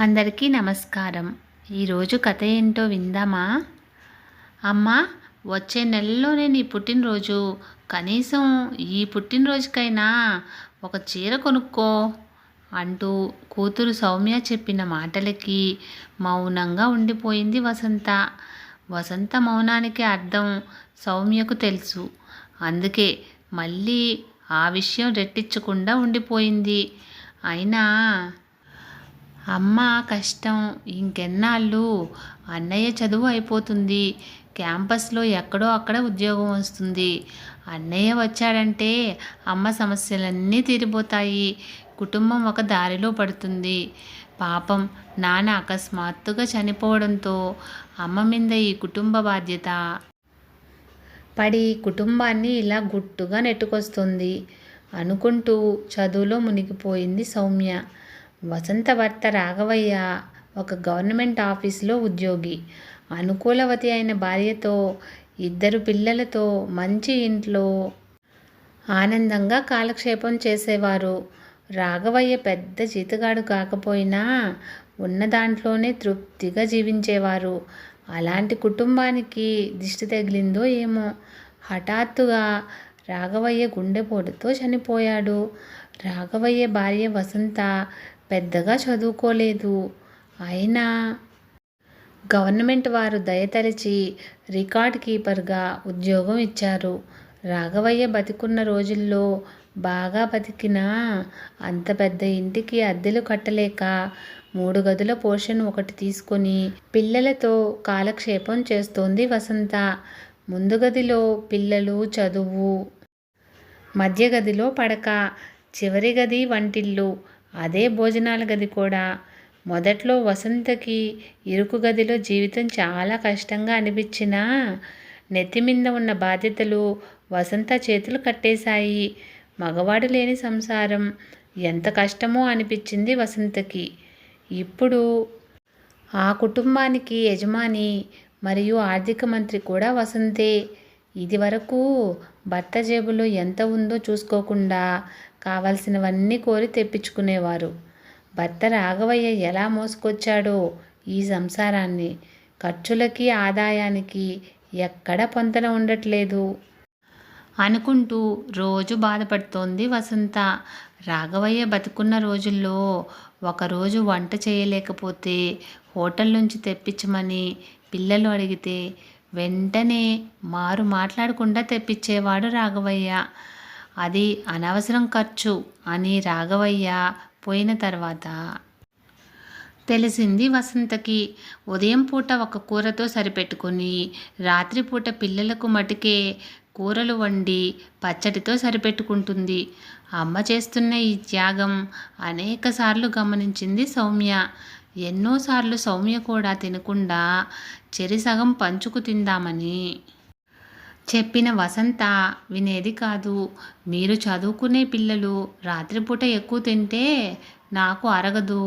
అందరికీ నమస్కారం. ఈరోజు కథ ఏంటో విందామా? అమ్మా వచ్చే నెలలోనే నీ పుట్టినరోజు. కనీసం ఈ పుట్టినరోజుకైనా ఒక చీర కొనుక్కో అంటూ కూతురు సౌమ్య చెప్పిన మాటలకి మౌనంగా ఉండిపోయింది వసంత. వసంత మౌనానికి అర్థం సౌమ్యకు తెలుసు. అందుకే మళ్ళీ ఆ విషయం రెట్టించకుండా ఉండిపోయింది. అయినా అమ్మ కష్టం ఇంకెన్నాళ్ళు? అన్నయ్య చదువు అయిపోతుంది. క్యాంపస్లో ఎక్కడో అక్కడ ఉద్యోగం వస్తుంది. అన్నయ్య వచ్చాడంటే అమ్మ సమస్యలన్నీ తీరిపోతాయి. కుటుంబం ఒక దారిలో పడుతుంది. పాపం నాన్న అకస్మాత్తుగా చనిపోవడంతో అమ్మ మీద ఈ కుటుంబ బాధ్యత. పడి కుటుంబాన్ని ఇలా గుట్టుగా నెట్టుకొస్తుంది. అనుకుంటూ చదువులో మునిగిపోయింది సౌమ్య. వసంతవర్త రాఘవయ్య ఒక గవర్నమెంట్ ఆఫీసులో ఉద్యోగి. అనుకూలవతి అయిన భార్యతో ఇద్దరు పిల్లలతో మంచి ఇంట్లో ఆనందంగా కాలక్షేపం చేసేవారు. రాఘవయ్య పెద్ద జీతగాడు కాకపోయినా ఉన్న దాంట్లోనే తృప్తిగా జీవించేవారు. అలాంటి కుటుంబానికి దిష్టి తగిలిందో ఏమో. హఠాత్తుగా రాఘవయ్య గుండెపోటుతో చనిపోయాడు. రాఘవయ్య భార్య వసంత పెద్దగా చదువుకోలేదు. అయినా గవర్నమెంట్ వారు దయతలిచి రికార్డ్ కీపర్గా ఉద్యోగం ఇచ్చారు. రాఘవయ్య బతికున్న రోజుల్లో బాగా బతికినా అంత పెద్ద ఇంటికి అద్దెలు కట్టలేక మూడు గదుల పోర్షన్ ఒకటి తీసుకొని పిల్లలతో కాలక్షేపం చేస్తోంది వసంత. ముందు గదిలో పిల్లలు చదువు మధ్య గదిలో పడక చివరి గది వంటిల్లు అదే భోజనాల గది కూడా. మొదట్లో వసంతకి ఇరుకు గదిలో జీవితం చాలా కష్టంగా అనిపించినా నెత్తిమింద ఉన్న బాధ్యతలు వసంత చేతులు కట్టేశాయి. మగవాడు లేని సంసారం ఎంత కష్టమో అనిపించింది వసంతకి. ఇప్పుడు ఆ కుటుంబానికి యజమాని మరియు ఆర్థిక మంత్రి కూడా వసంతే. ఇది వరకు భర్త జేబులో ఎంత ఉందో చూసుకోకుండా కావలసినవన్నీ కోరి తెప్పించుకునేవారు. భర్త రాఘవయ్య ఎలా మోసుకొచ్చాడో ఈ సంసారాన్ని ఖర్చులకి ఆదాయానికి ఎక్కడ పొంతన ఉండట్లేదు. అనుకుంటూ రోజు బాధపడుతోంది వసంత. రాఘవయ్య బతుకున్న రోజుల్లో ఒకరోజు వంట చేయలేకపోతే హోటల్ నుంచి తెప్పించమని పిల్లలు అడిగితే వెంటనే మారు మాట్లాడకుండా తెప్పించేవాడు రాఘవయ్య. అది అనవసరం ఖర్చు అని రాఘవయ్య పోయిన తర్వాత తెలిసింది వసంతకి. ఉదయం పూట ఒక కూరతో సరిపెట్టుకొని రాత్రిపూట పిల్లలకు మటుకే కూరలు వండి పచ్చడితో సరిపెట్టుకుంటుంది. అమ్మ చేస్తున్న ఈ త్యాగం అనేకసార్లు గమనించింది సౌమ్య. ఎన్నోసార్లు సౌమ్య కూడా తినకుండా చెరిసగం పంచుకు తిందామని చెప్పిన వసంత వినేది కాదు. మీరు చదువుకునే పిల్లలు రాత్రిపూట ఎక్కువ తింటే నాకు అరగదు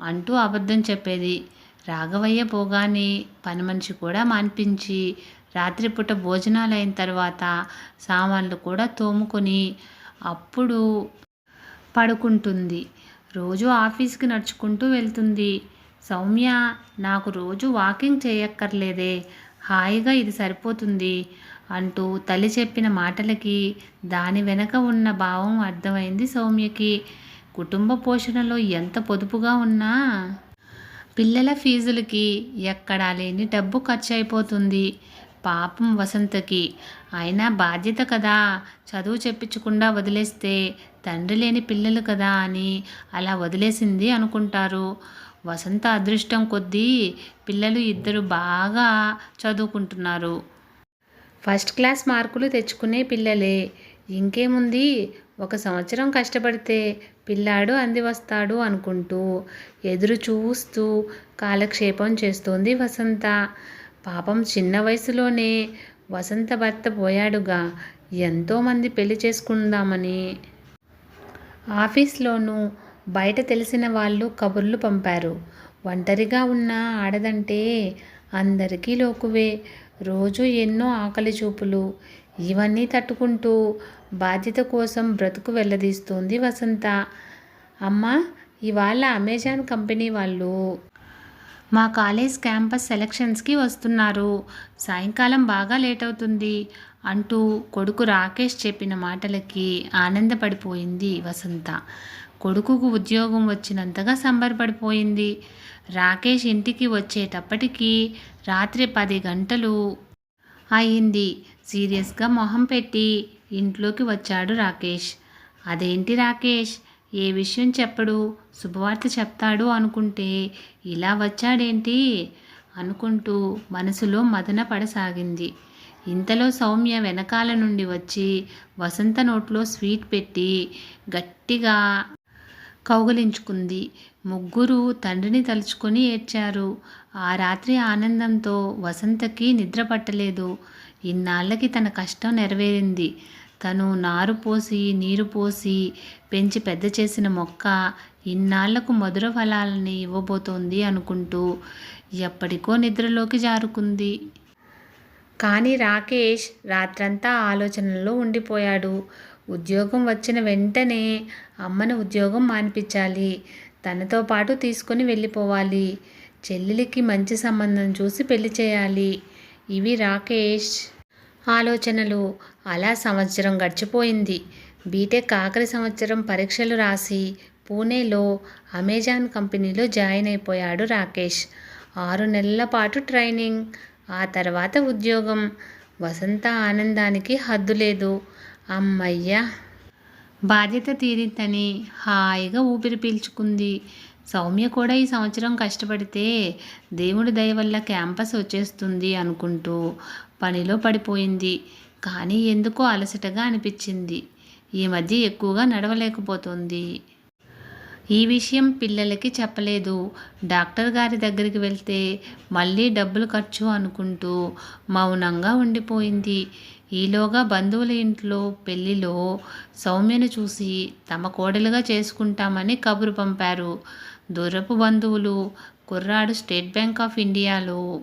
అంటూ అబద్ధం చెప్పేది. రాఘవయ్య పోగానే పని మనిషి కూడా మాన్పించి రాత్రిపూట భోజనాలు అయిన తర్వాత సామాన్లు కూడా తోముకొని అప్పుడు పడుకుంటుంది. రోజు ఆఫీస్కి నడుచుకుంటూ వెళ్తుంది. సౌమ్య నాకు రోజు వాకింగ్ చేయక్కర్లేదే హాయిగా ఇది సరిపోతుంది అంటూ తల్లి చెప్పిన మాటలకి దాని వెనక ఉన్న భావం అర్థమైంది సౌమ్యకి. కుటుంబ పోషణలో ఎంత పొదుపుగా ఉన్నా? పిల్లల ఫీజులకి ఎక్కడా లేని డబ్బు ఖర్చు అయిపోతుంది పాపం వసంతకి. అయినా బాధ్యత కదా చదువు చెప్పించకుండా వదిలేస్తే తండ్రి లేని పిల్లలు కదా అని అలా వదిలేసింది అనుకుంటారు. వసంత అదృష్టం కొద్దీ పిల్లలు ఇద్దరు బాగా చదువుకుంటున్నారు. ఫస్ట్ క్లాస్ మార్కులు తెచ్చుకునే పిల్లలే. ఇంకేముంది? ఒక సంవత్సరం కష్టపడితే పిల్లాడు అంది వస్తాడు అనుకుంటూ ఎదురు చూస్తూ కాలక్షేపం చేస్తోంది వసంత. పాపం చిన్న వయసులోనే వసంత భర్త పోయాడుగా. ఎంతోమంది పెళ్ళి చేసుకుందామని. ఆఫీస్లోనూ బయట తెలిసిన వాళ్ళు కబుర్లు పంపారు. ఒంటరిగా ఉన్న ఆడదంటే అందరికీ లోకువే. రోజు ఎన్నో ఆకలి చూపులు. ఇవన్నీ తట్టుకుంటూ బాధ్యత కోసం బ్రతుకు వెళ్ళదీస్తోంది వసంత. అమ్మ ఇవాళ అమెజాన్ కంపెనీ వాళ్ళు మా కాలేజ్ క్యాంపస్ సెలక్షన్స్కి వస్తున్నారు. సాయంకాలం బాగా లేట్ అవుతుంది. అంటూ కొడుకు రాకేష్ చెప్పిన మాటలకి ఆనందపడిపోయింది వసంత. కొడుకుకు ఉద్యోగం వచ్చినంతగా సంబరపడిపోయింది. రాకేష్ ఇంటికి వచ్చేటప్పటికి రాత్రి పది గంటలు అయింది. సీరియస్గా మొహం పెట్టి ఇంట్లోకి వచ్చాడు రాకేష్. అదేంటి రాకేష్? ఏ విషయం చెప్పడు? శుభవార్త చెప్తాడు అనుకుంటే ఇలా వచ్చాడేంటి? అనుకుంటూ మనసులో మదన పడసాగింది. ఇంతలో సౌమ్య వెనకాల నుండి వచ్చి వసంత నోట్లో స్వీట్ పెట్టి గట్టిగా కౌగలించుకుంది. ముగ్గురు తండ్రిని తలుచుకొని ఏడ్చారు. ఆ రాత్రి ఆనందంతో వసంతకి నిద్ర పట్టలేదు. ఇన్నాళ్ళకి తన కష్టం నెరవేరింది. తను నారు పోసి నీరు పోసి పెంచి పెద్ద చేసిన మొక్క ఇన్నాళ్ళకు మధుర ఫలాలని ఇవ్వబోతోంది అనుకుంటూ ఎప్పటికో నిద్రలోకి జారుకుంది. కానీ రాకేష్ రాత్రంతా ఆలోచనల్లో ఉండిపోయాడు. ఉద్యోగం వచ్చిన వెంటనే అమ్మను ఉద్యోగం మానిపించాలి. తనతో పాటు తీసుకొని వెళ్ళిపోవాలి. చెల్లెలికి మంచి సంబంధం చూసి పెళ్ళి చేయాలి. ఇవి రాకేష్ ఆలోచనలు. అలా సంవత్సరం గడిచిపోయింది. బీటెక్ ఆఖరి సంవత్సరం పరీక్షలు రాసి పూణేలో అమెజాన్ కంపెనీలో జాయిన్ అయిపోయాడు రాకేష్. ఆరు నెలల పాటు ట్రైనింగ్ ఆ తర్వాత ఉద్యోగం. వసంత ఆనందానికి హద్దు లేదు. అమ్మయ్యా! బాధ్యత తీరిందని హాయిగా ఊపిరి పీల్చుకుంది. సౌమ్య కూడా ఈ సంవత్సరం కష్టపడితే దేవుడి దయ వల్ల క్యాంపస్ వచ్చేస్తుంది అనుకుంటూ పనిలో పడిపోయింది. కానీ ఎందుకో అలసటగా అనిపించింది. ఈ మధ్య ఎక్కువగా నడవలేకపోతుంది. ఈ విషయం పిల్లలకి చెప్పలేదు. డాక్టర్ గారి దగ్గరికి వెళ్తే మళ్ళీ డబ్బులు ఖర్చు అనుకుంటూ మౌనంగా ఉండిపోయింది. ఈలోగా బంధువుల ఇంట్లో పెళ్ళిలో సౌమ్యను చూసి తమ కోడలుగా చేసుకుంటామని కబురు పంపారు. దూరపు బంధువులు కుర్రాడు స్టేట్ బ్యాంక్ ఆఫ్ ఇండియాలో.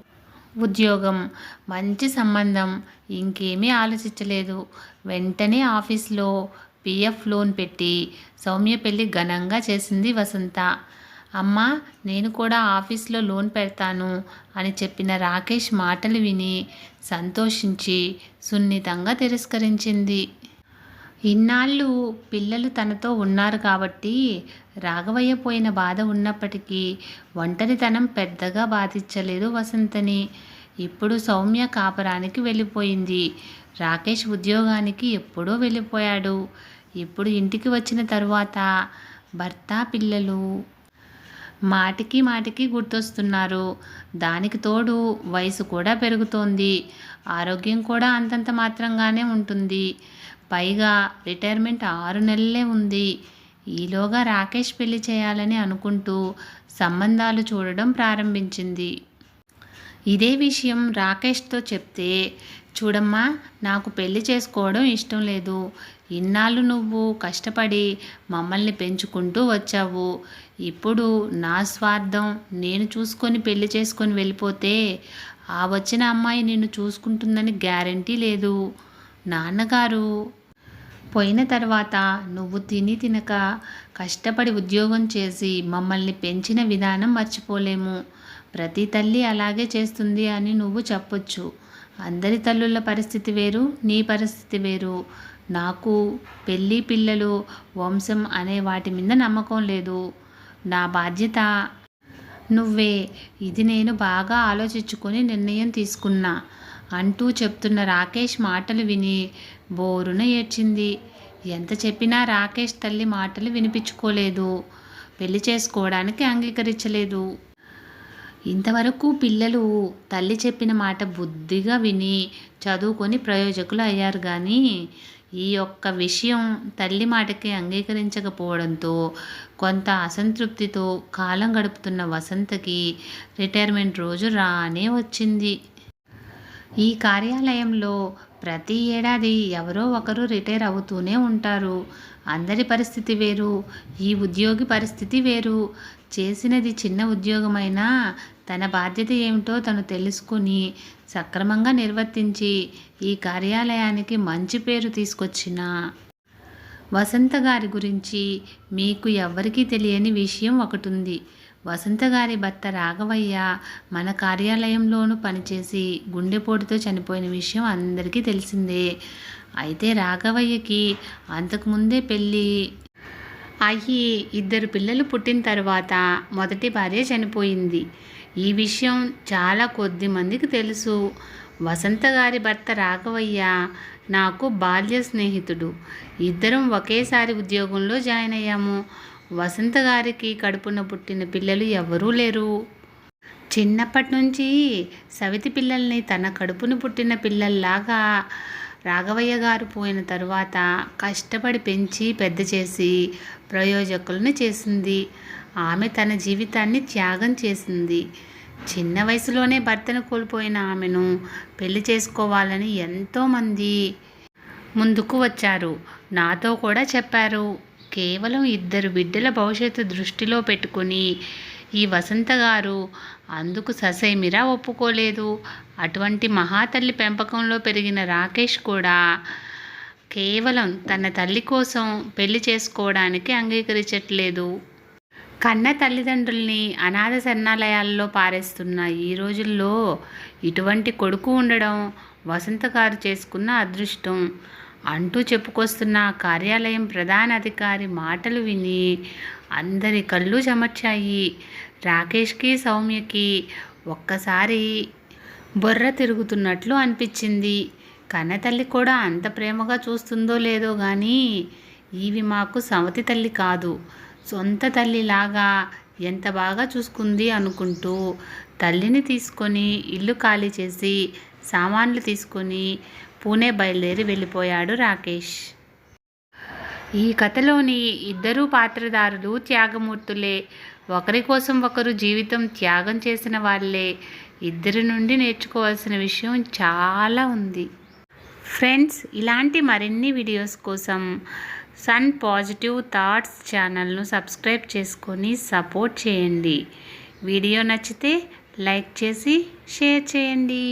ఉద్యోగం మంచి సంబంధం ఇంకేమీ ఆలోచించలేదు. వెంటనే ఆఫీస్లో పిఎఫ్ లోన్ పెట్టి సౌమ్య పెళ్ళి ఘనంగా చేసింది వసంత. అమ్మ నేను కూడా ఆఫీస్లో లోన్ పెడతాను అని చెప్పిన రాకేష్ మాటలు విని సంతోషించి సున్నితంగా తిరస్కరించింది. ఇన్నాళ్ళు పిల్లలు తనతో ఉన్నారు కాబట్టి రాఘవయ్య పోయిన బాధ ఉన్నప్పటికీ ఒంటరితనం పెద్దగా బాధించలేదు వసంతని. ఇప్పుడు సౌమ్య కాపరానికి వెళ్ళిపోయింది. రాకేష్ ఉద్యోగానికి ఎప్పుడో వెళ్ళిపోయాడు. ఇప్పుడు ఇంటికి వచ్చిన తరువాత భర్త పిల్లలు మాటికి మాటికి గుర్తొస్తున్నారు. దానికి తోడు వయసు కూడా పెరుగుతోంది. ఆరోగ్యం కూడా అంతంత మాత్రంగానే ఉంటుంది. పైగా రిటైర్మెంట్ ఆరు నెలలే ఉంది. ఈలోగా రాకేష్ పెళ్ళి చేయాలని అనుకుంటూ సంబంధాలు చూడడం ప్రారంభించింది. ఇదే విషయం రాకేష్తో చెప్తే చూడమ్మా నాకు పెళ్ళి చేసుకోవడం ఇష్టం లేదు. ఇన్నాళ్ళు నువ్వు కష్టపడి మమ్మల్ని పెంచుకుంటూ వచ్చావు. ఇప్పుడు నా స్వార్థం నేను చూసుకొని పెళ్ళి చేసుకొని వెళ్ళిపోతే ఆ వచ్చిన అమ్మాయి నిన్ను చూసుకుంటుందని గ్యారంటీ లేదు. నాన్నగారు పోయిన తర్వాత నువ్వు తిని తినక కష్టపడి ఉద్యోగం చేసి మమ్మల్ని పెంచిన విధానం మర్చిపోలేము. ప్రతి తల్లి అలాగే చేస్తుంది అని నువ్వు చెప్పొచ్చు. అందరి తల్లుల పరిస్థితి వేరు నీ పరిస్థితి వేరు. నాకు పెళ్ళి పిల్లలు వంశం అనే వాటి మీద నమ్మకం లేదు. నా బాధ్యత నువ్వే. ఇది నేను బాగా ఆలోచించుకొని నిర్ణయం తీసుకున్నా. అంటూ చెప్తున్న రాకేష్ మాటలు విని బోరున ఏడ్చింది. ఎంత చెప్పినా రాకేష్ తల్లి మాటలు వినిపించుకోలేదు. పెళ్ళి చేసుకోవడానికి అంగీకరించలేదు. ఇంతవరకు పిల్లలు తల్లి చెప్పిన మాట బుద్ధిగా విని చదువుకొని ప్రయోజకులు అయ్యారు కానీ ఈ యొక్క విషయం తల్లి మాటకి అంగీకరించకపోవడంతో కొంత అసంతృప్తితో కాలం గడుపుతున్న వసంతకి రిటైర్మెంట్ రోజు రానే వచ్చింది. ఈ కార్యాలయంలో ప్రతి ఏడాది ఎవరో ఒకరు రిటైర్ అవుతూనే ఉంటారు. అందరి పరిస్థితి వేరు ఈ ఉద్యోగి పరిస్థితి వేరు. చేసినది చిన్న ఉద్యోగమైనా తన బాధ్యత ఏమిటో తను తెలుసుకుని సక్రమంగా నిర్వర్తించి ఈ కార్యాలయానికి మంచి పేరు తీసుకొచ్చిన. వసంత గారి గురించి మీకు ఎవరికీ తెలియని విషయం ఒకటి ఉంది వసంత గారి భర్త రాఘవయ్య మన కార్యాలయంలోనూ పనిచేసి గుండెపోటుతో చనిపోయిన విషయం అందరికీ తెలిసిందే. అయితే రాఘవయ్యకి అంతకుముందే పెళ్ళి అయ్యి ఇద్దరు పిల్లలు పుట్టిన తర్వాత మొదటి భార్య చనిపోయింది. ఈ విషయం చాలా కొద్ది మందికి తెలుసు. వసంత గారి భర్త రాఘవయ్య నాకు బాల్య స్నేహితుడు. ఇద్దరం ఒకేసారి ఉద్యోగంలో జాయిన్ అయ్యాము. వసంత గారికి కడుపున పుట్టిన పిల్లలు ఎవరూ లేరు. చిన్నప్పటి నుంచి సవితి పిల్లల్ని తన కడుపున పుట్టిన పిల్లల్లాగా రాఘవయ్య గారు పోయిన తరువాత కష్టపడి పెంచి పెద్ద చేసి ప్రయోజకులను చేసింది. ఆమె తన జీవితాన్ని త్యాగం చేసింది. చిన్న వయసులోనే భర్తను కోల్పోయిన ఆమెను పెళ్ళి చేసుకోవాలని ఎంతోమంది ముందుకు వచ్చారు. నాతో కూడా చెప్పారు. కేవలం ఇద్దరు బిడ్డల భవిష్యత్తు దృష్టిలో పెట్టుకుని ఈ వసంత గారు అందుకు ససేమిరా ఒప్పుకోలేదు. అటువంటి మహాతల్లి పెంపకంలో పెరిగిన రాకేష్ కూడా కేవలం తన తల్లి కోసం పెళ్ళి చేసుకోవడానికి అంగీకరించట్లేదు. కన్న తల్లిదండ్రుల్ని అనాథ శరణాలయాల్లో పారేస్తున్న ఈ రోజుల్లో ఇటువంటి కొడుకు ఉండడం వసంత గారు చేసుకున్న అదృష్టం. అంటూ చెప్పుకొస్తున్న కార్యాలయం ప్రధాన అధికారి మాటలు విని అందరి కళ్ళు చెమర్చాయి. రాకేష్కి సౌమ్యకి ఒక్కసారి బొర్ర తిరుగుతున్నట్లు అనిపించింది. కన్నతల్లి కూడా అంత ప్రేమగా చూస్తుందో లేదో కానీ ఇవి మాకు సవతి తల్లి కాదు. సొంత తల్లిలాగా ఎంత బాగా చూసుకుంది అనుకుంటూ తల్లిని తీసుకొని ఇల్లు ఖాళీ చేసి సామాన్లు తీసుకొని పూణే బయలుదేరి వెళ్ళిపోయాడు రాకేష్. ఈ కథలోని ఇద్దరు పాత్రధారులు త్యాగమూర్తులే. ఒకరి కోసం ఒకరు జీవితం త్యాగం చేసిన వాళ్ళే. ఇద్దరి నుండి నేర్చుకోవాల్సిన విషయం చాలా ఉంది. ఫ్రెండ్స్ ఇలాంటి మరిన్ని వీడియోస్ కోసం సన్ పాజిటివ్ థాట్స్ ఛానల్ను సబ్స్క్రైబ్ చేసుకొని సపోర్ట్ చేయండి. వీడియో నచ్చితే లైక్ చేసి షేర్ చేయండి.